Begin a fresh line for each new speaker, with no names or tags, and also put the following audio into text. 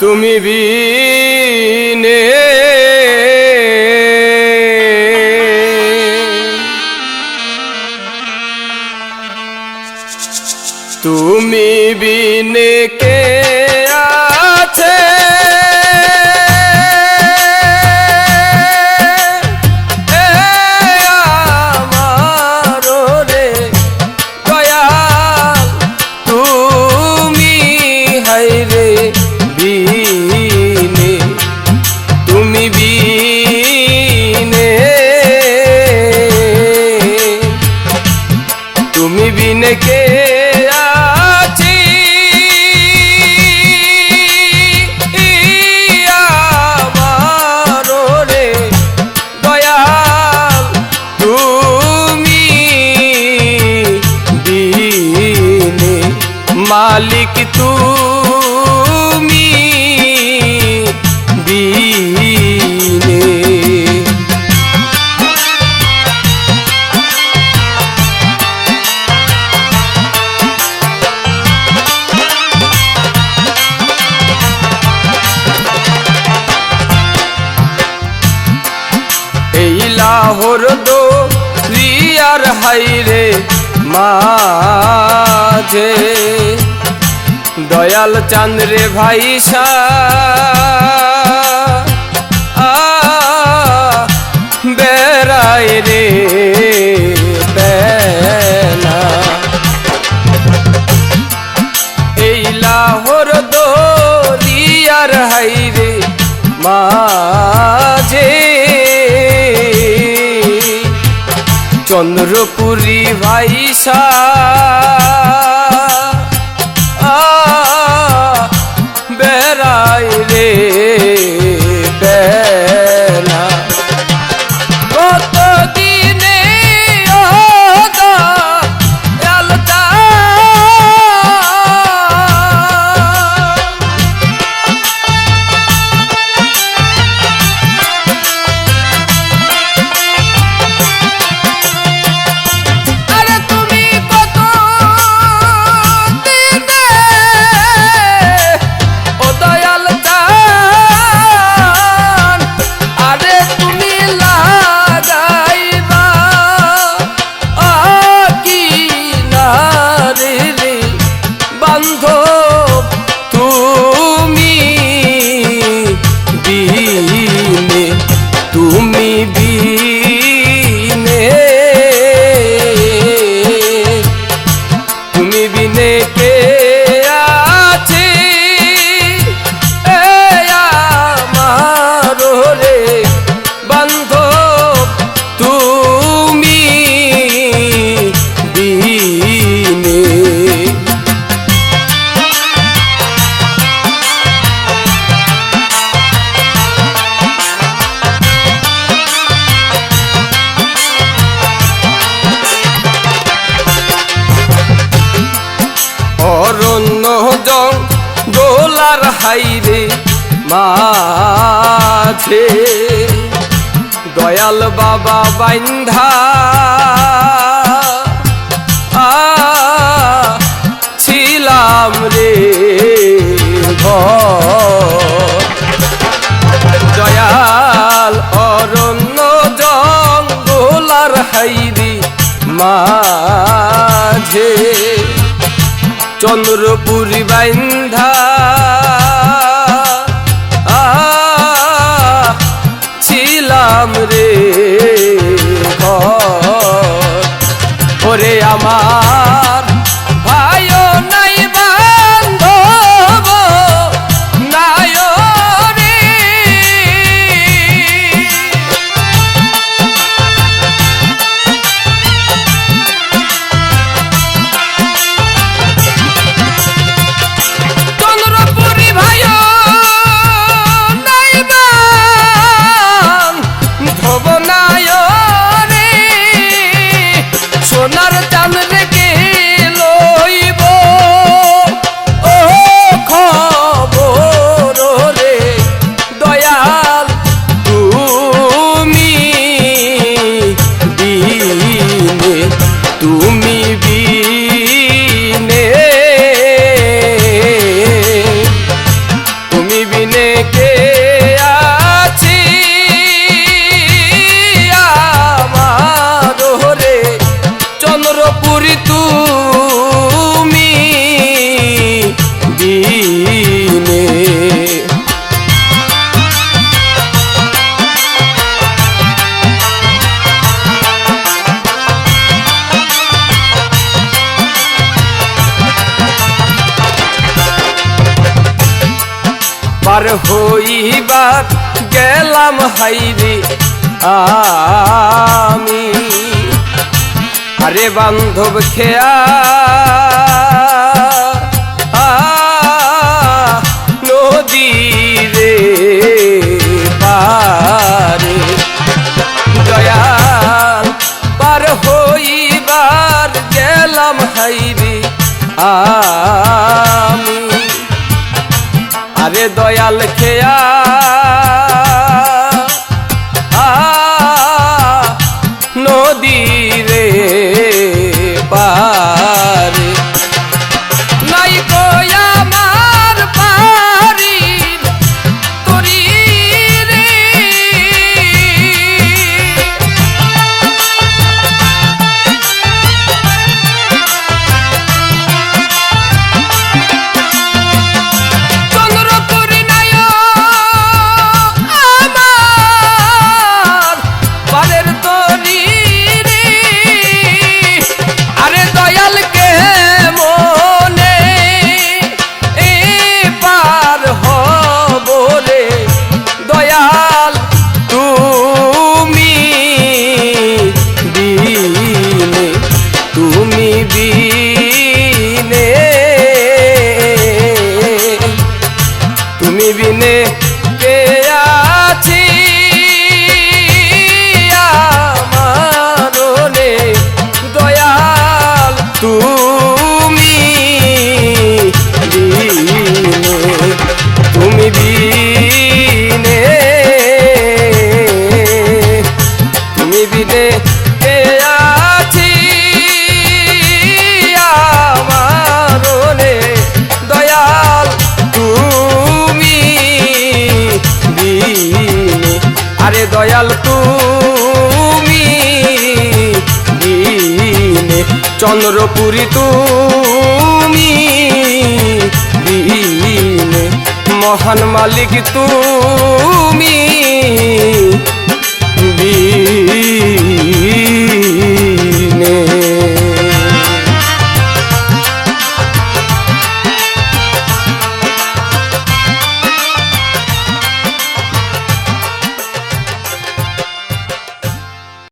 তুমি বিনে লাহোর দো রিয়ার হাইরে মাঝে। দয়াল চান্দ্রে ভাই সা। বেড়ায় রে বেলা। এই লাহোর দরিয়ার হাইরে মাঝে। চন্দ্রপুরী ভাইসা। বেড়াই রে মাঝে দয়াল বাবা বাইন্ধা ছিলাম রে দয়াল অরণ্য জঙ্গলার হাইরি মাঝে চন্দ্রপুরী বাইন্ধা ছিলাম আমার হইবার গেলাম হাইরে আমি। আরে বান্ধব খেয়া রে দয়াল খেয়া। নিবিড়ে আছি? আমার দয়াল তুমি আরে দয়াল তুমি চন্দ্রপুরী তুমি মহান মালিক তুমি আমি